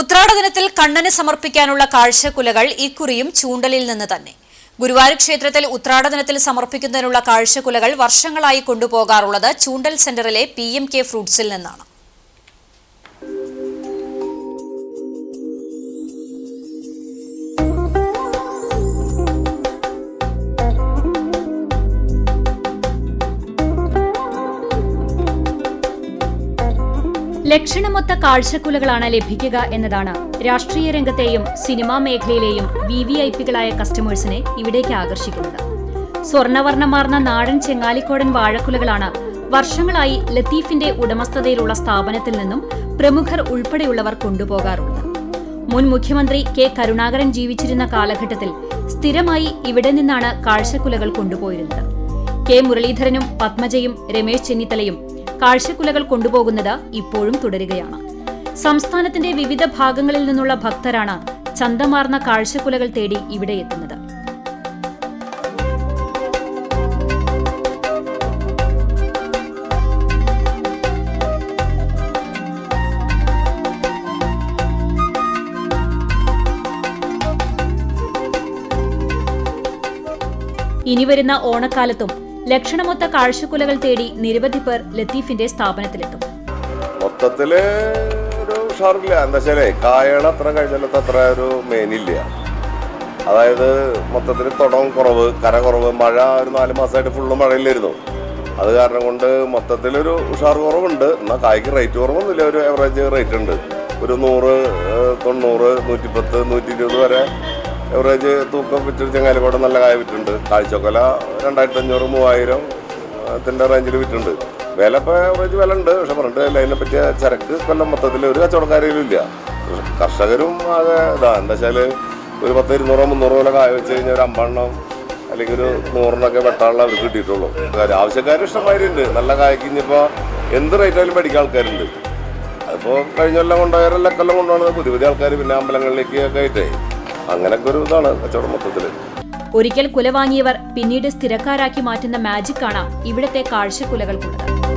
ഉത്രാട ദിനത്തിൽ കണ്ണന് സമർപ്പിക്കാനുള്ള കാഴ്ചക്കുലകൾ ഇക്കുറിയും ചൂണ്ടലിൽ നിന്ന് തന്നെ. ഗുരുവായൂർ ക്ഷേത്രത്തിൽ ഉത്രാടദിനത്തിൽ സമർപ്പിക്കുന്നതിനുള്ള കാഴ്ചക്കുലകൾ വർഷങ്ങളായി കൊണ്ടുപോകാറുള്ളത് ചൂണ്ടൽ സെന്ററിലെ പി ഫ്രൂട്ട്സിൽ നിന്നാണ്. ലക്ഷണമൊത്ത കാഴ്ചക്കുലകളാണ് ലഭിക്കുക എന്നതാണ് രാഷ്ട്രീയ രംഗത്തെയും സിനിമാ മേഖലയിലെയും വി വി ഐ പികളായ കസ്റ്റമേഴ്സിനെ ഇവിടേക്ക് ആകർഷിക്കുന്നത്. സ്വർണവർണമാർന്ന നാടൻ ചെങ്ങാലിക്കോടൻ വാഴക്കുലകളാണ് വർഷങ്ങളായി ലത്തീഫിന്റെ ഉടമസ്ഥതയിലുള്ള സ്ഥാപനത്തിൽ നിന്നും പ്രമുഖർ ഉൾപ്പെടെയുള്ളവർ കൊണ്ടുപോകാറുള്ളത്. മുൻ മുഖ്യമന്ത്രി കെ കരുണാകരൻ ജീവിച്ചിരുന്ന കാലഘട്ടത്തിൽ സ്ഥിരമായി ഇവിടെ നിന്നാണ് കാഴ്ചക്കുലകൾ കൊണ്ടുപോയിരുന്നത്. കെ മുരളീധരനും പത്മജയും രമേശ് ചെന്നിത്തലയും കാഴ്ചക്കുലകൾ കൊണ്ടുപോകുന്നത് ഇപ്പോഴും തുടരുകയാണ്. സംസ്ഥാനത്തിന്റെ വിവിധ ഭാഗങ്ങളിൽ നിന്നുള്ള ഭക്തരാണ് ചന്തമാർന്ന കാഴ്ചക്കുലകൾ തേടി ഇവിടെ എത്തുന്നത്. ഇനി വരുന്ന ഓണക്കാലത്തും ലക്ഷണമൊത്ത കാഴ്ചക്കുലകൾ തേടി നിരവധി പേർ ലത്തീഫിന്റെ സ്ഥാപനത്തിലെത്തും. മൊത്തത്തിൽ ഒരു ഉഷാറില്ല. എന്താ വെച്ചാലേ കായകൾ അത്ര കഴിഞ്ഞാലത്തെ അത്ര ഒരു മേനില്ല. അതായത് മൊത്തത്തിൽ തുടം കുറവ് കര കുറവ് മഴ ഒരു നാല് മാസമായിട്ട് ഫുള്ള് മഴയില്ലായിരുന്നു. അത് കാരണം കൊണ്ട് മൊത്തത്തിലൊരു ഉഷാർ കുറവുണ്ട്. എന്നാൽ കായ്ക്ക് റേറ്റ് കുറവൊന്നുമില്ല. ഒരു ആവറേജ് റേറ്റ് ഉണ്ട്. ഒരു നൂറ് തൊണ്ണൂറ് നൂറ്റിപ്പത്ത് നൂറ്റി ഇരുപത് വരെ എവറേജ് തൂക്കം വിറ്റ് കൂടെ നല്ല കായ വിറ്റുണ്ട്. കാഴ്ചക്കൊല രണ്ടായിരത്തി അഞ്ഞൂറ് മൂവായിരം ത്തിന്റെ റേഞ്ചിൽ വിറ്റുണ്ട്. വില ഇപ്പോൾ എവറേജ് വില ഉണ്ട്. പക്ഷെ പറഞ്ഞിട്ട് അതിനെ പറ്റിയ ചരക്ക് കൊല്ലം മൊത്തത്തിൽ ഒരു കച്ചവടക്കാരും ഇല്ല. കർഷകരും ആകെ ഇതാ. എന്താ വെച്ചാൽ ഒരു പത്ത് ഇരുന്നൂറോ മുന്നൂറോ വില കായ വെച്ച് കഴിഞ്ഞാൽ ഒരു അമ്പെണ്ണം അല്ലെങ്കിൽ ഒരു നൂറിനൊക്കെ വെട്ടാനുള്ള അവർക്ക് കിട്ടിയിട്ടുള്ളൂ. ആവശ്യക്കാർ ഇഷ്ടമായിട്ടുണ്ട് നല്ല കായ്ക്ക് ഇനിയിപ്പോൾ എന്ത് റേറ്റായാലും മേടിക്കാൻ ആൾക്കാരുണ്ട്. അതിപ്പോൾ കഴിഞ്ഞ കൊല്ലം കൊണ്ടുപോയാലും കൊല്ലം കൊണ്ടുപോകുന്നത് പുതിയ പുതിയ ആൾക്കാർ പിന്നെ അമ്പലങ്ങളിലേക്ക് ഒക്കെ ആയിട്ടേ. അങ്ങനെയൊക്കെ ഒരു ഇതാണ് കച്ചവടം മൊത്തത്തിൽ ഒരിക്കൽ കുല വാങ്ങിയവർ പിന്നീട് സ്ഥിരക്കാരാക്കി മാറ്റുന്ന മാജിക്കാണ് ഇവിടത്തെ കാഴ്ചക്കുലകൾക്കുള്ളത്.